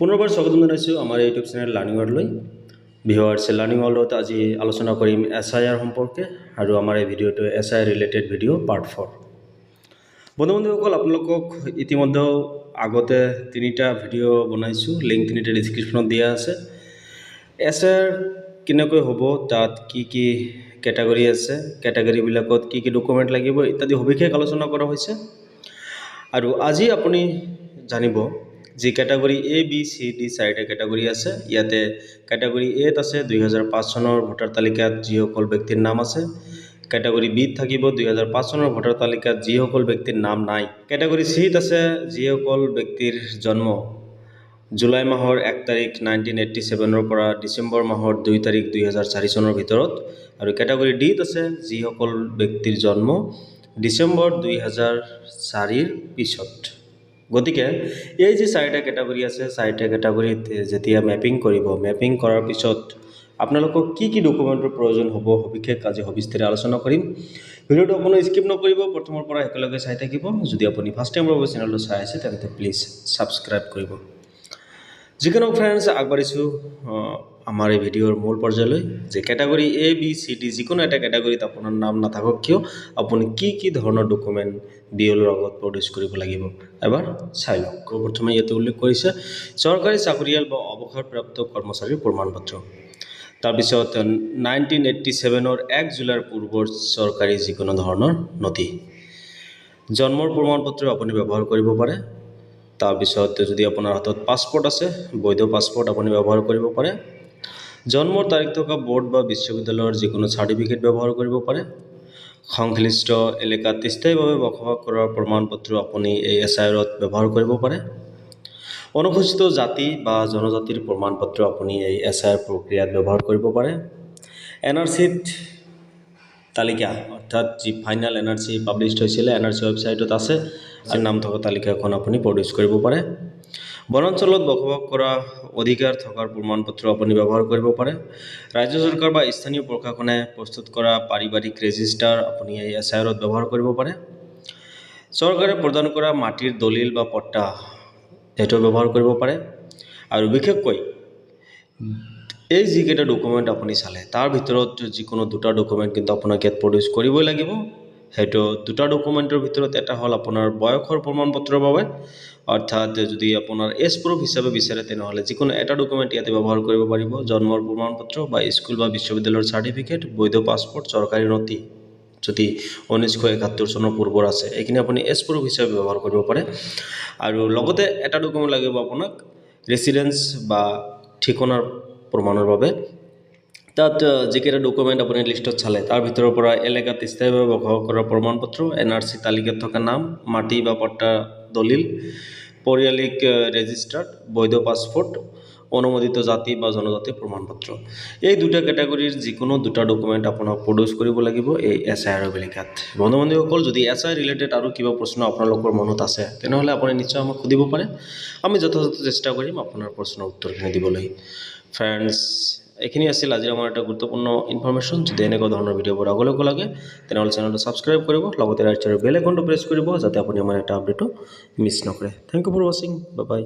পুনৰবাৰ স্বাগতম জনাইছোঁ আমাৰ ইউটিউব চেনেল লাৰ্ণিং ৱৰ্ল্ডলৈ ভিউৱাৰ্ছ লাৰ্ণিং ৱৰ্ল্ডত আজি আলোচনা কৰিম এছ আই আৰ সম্পৰ্কে আৰু আমাৰ এই ভিডিঅ'টো S I related video' part for বন্ধু বান্ধৱীসকল আপোনালোকক ইতিমধ্যে আগতে তিনিটা ভিডিঅ' বনাইছোঁ লিংক তিনিটা ডিছক্ৰিপশ্যনত দিয়া আছে। এছ আই কেনেকৈ হ'ব, তাত কি কি কেটাগৰী আছে কেটাগৰীবিলাকত কি কি ডকুমেণ্ট লাগিব, ইত্যাদি সবিশেষ আলোচনা কৰা হৈছে। আৰু আজি আপুনি জানিব যি category A B C D চাৰিটা কেটাগৰী আছে, ইয়াতে কেটাগৰী এত আছে দুহেজাৰ পাঁচ চনৰ ভোটাৰ তালিকাত যিসকল ব্যক্তিৰ নাম আছে। কেটাগৰী বিত থাকিব দুহেজাৰ পাঁচ চনৰ ভোটাৰ তালিকাত যিসকল ব্যক্তিৰ নাম নাই। কেটাগৰী চিত আছে যিসকল ব্যক্তিৰ জন্ম জুলাই মাহৰ এক তাৰিখ নাইনটিন এইট্টি ছেভেনৰ পৰা ডিচেম্বৰ মাহৰ দুই তাৰিখ দুহেজাৰ চাৰি চনৰ ভিতৰত। আৰু কেটাগৰী ডিত আছে যিসকল ব্যক্তিৰ জন্ম ডিচেম্বৰ দুই হাজাৰ চাৰিৰ পিছত। গতিকে এই যি চাৰিটা কেটাগৰী আছে, চাৰিটা কেটাগৰীত যেতিয়া মেপিং কৰিব মেপিং কৰাৰ পিছত আপোনালোকক কি কি ডকুমেণ্টৰ প্ৰয়োজন হ'ব, সবিশেষ আজি সবিস্তাৰে আলোচনা কৰিম। ভিডিঅ'টো আপুনি স্কিপ নকৰিব, প্ৰথমৰ পৰা একেলগে চাই থাকিব। যদি আপুনি ফাৰ্ষ্ট টাইম ৰ'ব চেনেলটো চাই আছে, তেন্তে প্লিজ ছাবস্ক্ৰাইব কৰিব। যিকোনো ফ্ৰেণ্ডছ আগবাঢ়িছোঁ আমাৰ এই ভিডিঅ'ৰ মূল পৰ্যায়লৈ যে category A B C D যিকোনো এটা কেটাগৰীত আপোনাৰ নাম নাথাকক কিয়, আপুনি কি কি ধৰণৰ ডকুমেণ্ট বি এলৰ আগত প্ৰডিউচ কৰিব লাগিব, এবাৰ চাই লওক। প্ৰথমে ইয়াতে উল্লেখ কৰিছে, চৰকাৰী চাকৰিয়াল বা অৱসৰপ্ৰাপ্ত কৰ্মচাৰীৰ প্ৰমাণ পত্ৰ তাৰপিছত নাইনটিন এইট্টি ছেভেনৰ এক জুলাইৰ পূৰ্বৰ চৰকাৰী যিকোনো ধৰণৰ নথি। জন্মৰ প্ৰমাণ পত্ৰ আপুনি ব্যৱহাৰ কৰিব পাৰে। তাৰপিছত, যদি আপোনাৰ হাতত পাছপৰ্ট আছে, বৈধ পাছপৰ্ট আপুনি ব্যৱহাৰ কৰিব পাৰে। জন্মৰ তাৰিখ থকা বৰ্ড বা বিশ্ববিদ্যালয়ৰ যিকোনো চাৰ্টিফিকেট ব্যৱহাৰ কৰিব পাৰে। সংশ্লিষ্ট এলেকাত স্থায়ীভাৱে বসবাস কৰাৰ প্ৰমাণ পত্ৰ আপুনি এই এছ আই আৰত ব্যৱহাৰ কৰিব পাৰে। অনুসূচিত জাতি বা জনজাতিৰ প্ৰমাণ পত্ৰ আপুনি এই এছ আই আৰ প্ৰক্ৰিয়াত ব্যৱহাৰ কৰিব পাৰে। এন আৰ চিত তালিকা, অৰ্থাৎ যি final N R C publish হৈছিলে এন আৰ চি ৱেবছাইটত আছে, আৰু নাম থকা তালিকাখন আপুনি প্ৰডিউচ কৰিব পাৰে। বনাঞ্চলত বসবাস কৰা অধিকাৰ থকাৰ প্ৰমাণ পত্ৰ আপুনি ব্যৱহাৰ কৰিব পাৰে। ৰাজ্য চৰকাৰ বা স্থানীয় প্ৰশাসনে প্ৰস্তুত কৰা পাৰিবাৰিক ৰেজিষ্টাৰ আপুনি এই এছ আই আৰত ব্যৱহাৰ কৰিব পাৰে। চৰকাৰে প্ৰদান কৰা মাটিৰ দলিল বা পট্টা সেইটো ব্যৱহাৰ কৰিব পাৰে। আৰু বিশেষকৈ এই যিকেইটা ডকুমেণ্ট আপুনি চালে তাৰ ভিতৰত যিকোনো দুটা ডকুমেণ্ট কিন্তু আপোনাক ইয়াত প্ৰডিউচ কৰিবই লাগিব। সেইটো দুটা ডকুমেণ্টৰ ভিতৰত এটা হ'ল আপোনাৰ বয়সৰ প্ৰমাণ পত্ৰৰ বাবে, অৰ্থাৎ যদি আপোনাৰ এজ প্ৰুফ হিচাপে বিচাৰে, তেনেহ'লে যিকোনো এটা ডকুমেণ্ট ইয়াতে ব্যৱহাৰ কৰিব পাৰিব। জন্মৰ প্ৰমাণ পত্ৰ বা স্কুল বা বিশ্ববিদ্যালয়ৰ চাৰ্টিফিকেট বৈধ পাছপৰ্ট চৰকাৰী নথি, যদি ঊনৈছশ একাত্তৰ চনৰ পূৰ্বৰ আছে, এইখিনি আপুনি এজ প্ৰুফ হিচাপে ব্যৱহাৰ কৰিব পাৰে। আৰু লগতে এটা ডকুমেণ্ট লাগিব আপোনাক ৰেচিডেঞ্চ বা ঠিকনাৰ প্ৰমাণৰ বাবে। তাত যিকেইটা ডকুমেণ্ট আপুনি লিষ্টত চালে, তাৰ ভিতৰৰ পৰা এলেকাত স্থায়ীভাৱে বসবাস কৰাৰ প্ৰমাণ পত্ৰ এন আৰ চি তালিকাত থকা নাম, মাটি বা পট্টা দলিল, পৰিয়ালিক ৰেজিষ্টাৰ্ড বৈধ পাছপৰ্ট অনুমোদিত জাতি বা জনজাতি প্ৰমাণ পত্ৰ এই দুটা কেটাগৰীৰ যিকোনো দুটা ডকুমেণ্ট আপোনাক প্ৰডিউচ কৰিব লাগিব এই এছ আই আৰৰ বেলিকাত বন্ধু বান্ধৱীসকল, যদি এছ আই ৰিলেটেড আৰু কিবা প্ৰশ্ন আপোনালোকৰ মনত আছে, তেনেহ'লে আপুনি নিশ্চয় আমাক সুধিব পাৰে। আমি যথাযথ চেষ্টা কৰিম আপোনাৰ প্ৰশ্নৰ উত্তৰখিনি দিবলৈ। ফ্ৰেণ্ডছ এইখিনি আছিল আজিৰ আমাৰ এটা গুৰুত্বপূৰ্ণ ইনফৰ্মেশ্যন যদি এনেকুৱা ধৰণৰ ভিডিঅ'বোৰ আগলৈ লাগে তেনেহ'লে চেনেলটো ছাবস্ক্ৰাইব কৰিব লগতে ৰাইট চাইডৰ বেল আইকনটো প্ৰেছ কৰিব যাতে আপুনি আমাৰ এটা আপডেটটো মিছ নকৰে থেংক ইউ ফৰ ৱাচিং বাই বাই